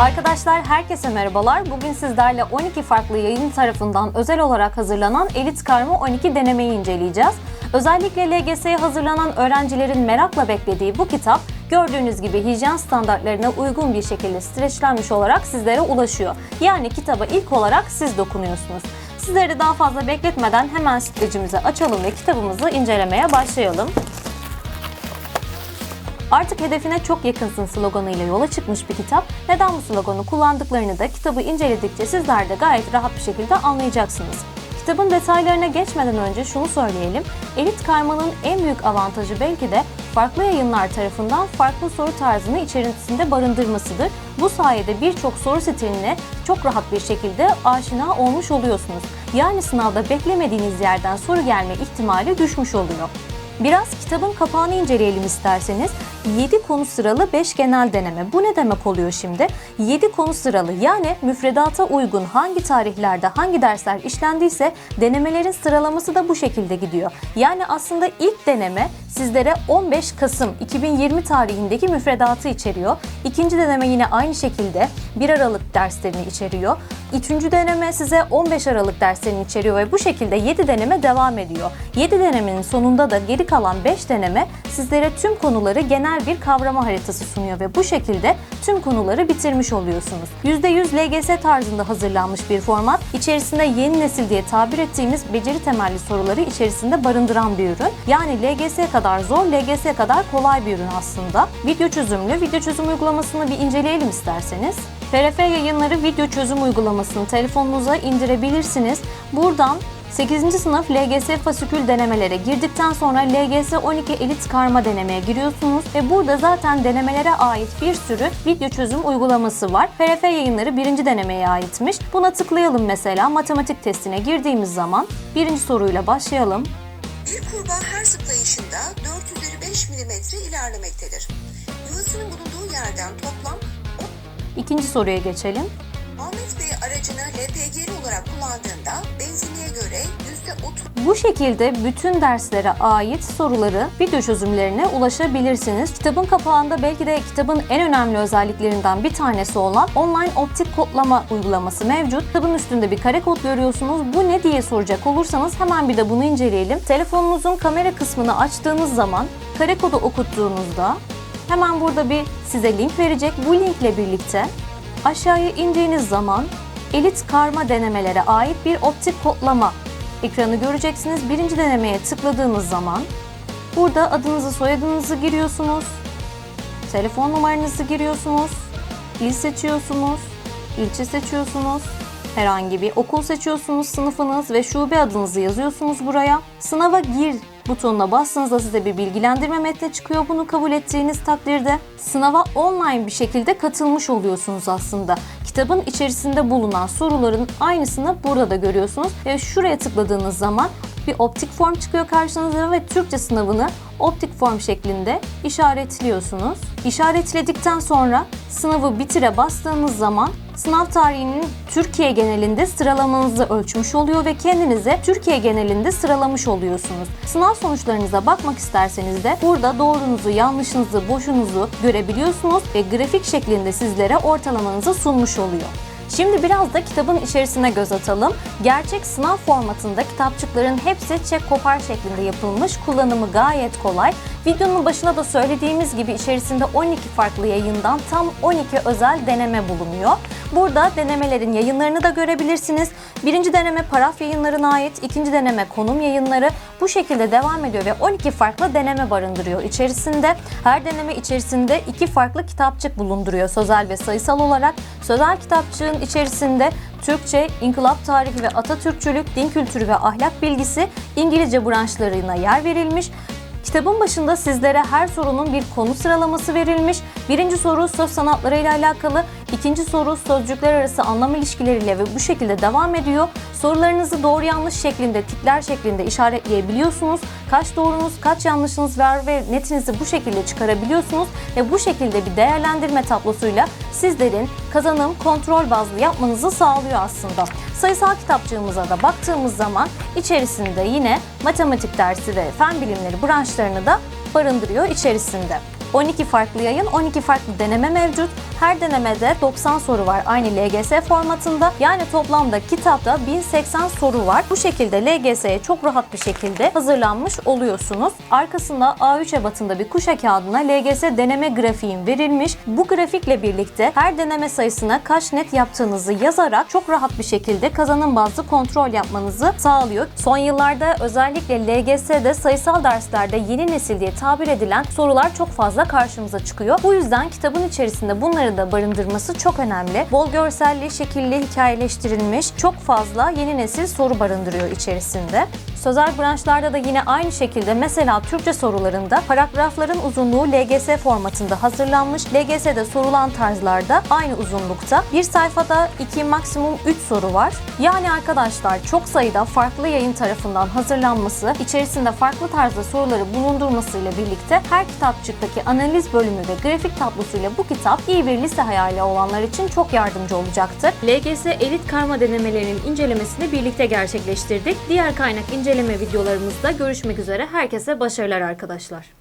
Arkadaşlar herkese merhabalar. Bugün sizlerle 12 farklı yayın tarafından özel olarak hazırlanan Elit Karma 12 denemeyi inceleyeceğiz. Özellikle LGS'ye hazırlanan öğrencilerin merakla beklediği bu kitap gördüğünüz gibi hijyen standartlarına uygun bir şekilde streçlenmiş olarak sizlere ulaşıyor. Yani kitaba ilk olarak siz dokunuyorsunuz. Sizleri daha fazla bekletmeden hemen streçimizi açalım ve kitabımızı incelemeye başlayalım. Artık hedefine çok yakınsın sloganıyla yola çıkmış bir kitap. Neden bu sloganı kullandıklarını da kitabı inceledikçe sizler de gayet rahat bir şekilde anlayacaksınız. Kitabın detaylarına geçmeden önce şunu söyleyelim. Elit Karma'nın en büyük avantajı belki de farklı yayınlar tarafından farklı soru tarzını içerisinde barındırmasıdır. Bu sayede birçok soru stiline çok rahat bir şekilde aşina olmuş oluyorsunuz. Yani sınavda beklemediğiniz yerden soru gelme ihtimali düşmüş oluyor. Biraz kitabın kapağını inceleyelim isterseniz. 7 konu sıralı 5 genel deneme. Bu ne demek oluyor şimdi? 7 konu sıralı yani müfredata uygun hangi tarihlerde hangi dersler işlendiyse denemelerin sıralaması da bu şekilde gidiyor. Yani aslında ilk deneme sizlere 15 Kasım 2020 tarihindeki müfredatı içeriyor. İkinci deneme yine aynı şekilde 1 Aralık derslerini içeriyor. Üçüncü deneme size 15 Aralık derslerini içeriyor ve bu şekilde 7 deneme devam ediyor. 7 denemenin sonunda da geri kalan 5 deneme sizlere tüm konuları genel bir kavrama haritası sunuyor ve bu şekilde tüm konuları bitirmiş oluyorsunuz. %100 LGS tarzında hazırlanmış bir format, içerisinde yeni nesil diye tabir ettiğimiz beceri temelli soruları içerisinde barındıran bir ürün. Yani LGS kadar zor, LGS kadar kolay bir ürün aslında. Video çözümlü, video çözüm uygulamasını bir inceleyelim isterseniz. FRF yayınları video çözüm uygulamasını telefonunuza indirebilirsiniz. Buradan 8. sınıf LGS fasikül denemelere girdikten sonra LGS 12 elit karma denemeye giriyorsunuz ve burada zaten denemelere ait bir sürü video çözüm uygulaması var. FRF yayınları birinci denemeye aitmiş. Buna tıklayalım mesela matematik testine girdiğimiz zaman birinci soruyla başlayalım. Bir kurbağa her zıplayışında 4 üzeri 5 milimetre ilerlemektedir. Yuvasının bulunduğu yerden toplam İkinci soruya geçelim. Ahmet Bey aracını LPG olarak kullandığında benzinliğe göre %30 Bu şekilde bütün derslere ait soruları video çözümlerine ulaşabilirsiniz. Kitabın kapağında belki de kitabın en önemli özelliklerinden bir tanesi olan online optik kodlama uygulaması mevcut. Kitabın üstünde bir kare kod görüyorsunuz. Bu ne diye soracak olursanız hemen bir de bunu inceleyelim. Telefonunuzun kamera kısmını açtığınız zaman kare kodu okuttuğunuzda hemen burada bir size link verecek. Bu linkle birlikte aşağıya indiğiniz zaman elit karma denemelere ait bir optik kodlama ekranı göreceksiniz. Birinci denemeye tıkladığınız zaman burada adınızı soyadınızı giriyorsunuz. Telefon numaranızı giriyorsunuz. İl seçiyorsunuz. ilçe seçiyorsunuz. Herhangi bir okul seçiyorsunuz, sınıfınız ve şube adınızı yazıyorsunuz buraya. Sınava gir butonuna bastığınızda size bir bilgilendirme metni çıkıyor. Bunu kabul ettiğiniz takdirde sınava online bir şekilde katılmış oluyorsunuz aslında. Kitabın içerisinde bulunan soruların aynısını burada da görüyorsunuz. Şuraya tıkladığınız zaman bir optik form çıkıyor karşınıza ve Türkçe sınavını optik form şeklinde işaretliyorsunuz. İşaretledikten sonra sınavı bitire bastığınız zaman sınav tarihinin Türkiye genelinde sıralamanızı ölçmüş oluyor ve kendinize Türkiye genelinde sıralamış oluyorsunuz. Sınav sonuçlarınıza bakmak isterseniz de burada doğrunuzu, yanlışınızı, boşunuzu görebiliyorsunuz ve grafik şeklinde sizlere ortalamanızı sunmuş oluyor. Şimdi biraz da kitabın içerisine göz atalım. Gerçek sınav formatında kitapçıkların hepsi çek kopar şeklinde yapılmış. Kullanımı gayet kolay. Videonun başına da söylediğimiz gibi içerisinde 12 farklı yayından tam 12 özel deneme bulunuyor. Burada denemelerin yayınlarını da görebilirsiniz. Birinci deneme paraf yayınlarına ait, ikinci deneme konum yayınları bu şekilde devam ediyor ve 12 farklı deneme barındırıyor içerisinde. Her deneme içerisinde iki farklı kitapçık bulunduruyor sözel ve sayısal olarak. Sözel kitapçığın içerisinde Türkçe, İnkılap Tarihi ve Atatürkçülük, Din Kültürü ve Ahlak Bilgisi İngilizce branşlarına yer verilmiş. Kitabın başında sizlere her sorunun bir konu sıralaması verilmiş. Birinci soru söz sanatları ile alakalı, ikinci soru sözcükler arası anlam ilişkileriyle ve bu şekilde devam ediyor. Sorularınızı doğru yanlış şeklinde, tikler şeklinde işaretleyebiliyorsunuz. Kaç doğrunuz, kaç yanlışınız var ve netinizi bu şekilde çıkarabiliyorsunuz ve bu şekilde bir değerlendirme tablosuyla sizlerin kazanım kontrol bazlı yapmanızı sağlıyor aslında. Sayısal kitapçığımıza da baktığımız zaman içerisinde yine matematik dersi ve fen bilimleri branşlarını da barındırıyor içerisinde. 12 farklı yayın, 12 farklı deneme mevcut. Her denemede 90 soru var aynı LGS formatında. Yani toplamda kitapta 1080 soru var. Bu şekilde LGS'ye çok rahat bir şekilde hazırlanmış oluyorsunuz. Arkasında A3 ebatında bir kuşa kağıdına LGS deneme grafiğin verilmiş. Bu grafikle birlikte her deneme sayısına kaç net yaptığınızı yazarak çok rahat bir şekilde kazanım bazlı kontrol yapmanızı sağlıyor. Son yıllarda özellikle LGS'de sayısal derslerde yeni nesil diye tabir edilen sorular çok fazla karşımıza çıkıyor. Bu yüzden kitabın içerisinde bunları da barındırması çok önemli. Bol görselli, şekilli, hikayeleştirilmiş çok fazla yeni nesil soru barındırıyor içerisinde. Sözel branşlarda da yine aynı şekilde mesela Türkçe sorularında paragrafların uzunluğu LGS formatında hazırlanmış. LGS'de sorulan tarzlarda aynı uzunlukta. Bir sayfada 2 maksimum 3 soru var. Yani arkadaşlar çok sayıda farklı yayın tarafından hazırlanması, içerisinde farklı tarzda soruları bulundurmasıyla birlikte her kitapçıktaki analiz bölümü ve grafik tablosuyla bu kitap iyi bir lise hayali olanlar için çok yardımcı olacaktır. LGS elit karma denemelerinin incelemesini birlikte gerçekleştirdik. Diğer kaynak inceleme videolarımızda görüşmek üzere. Herkese başarılar arkadaşlar.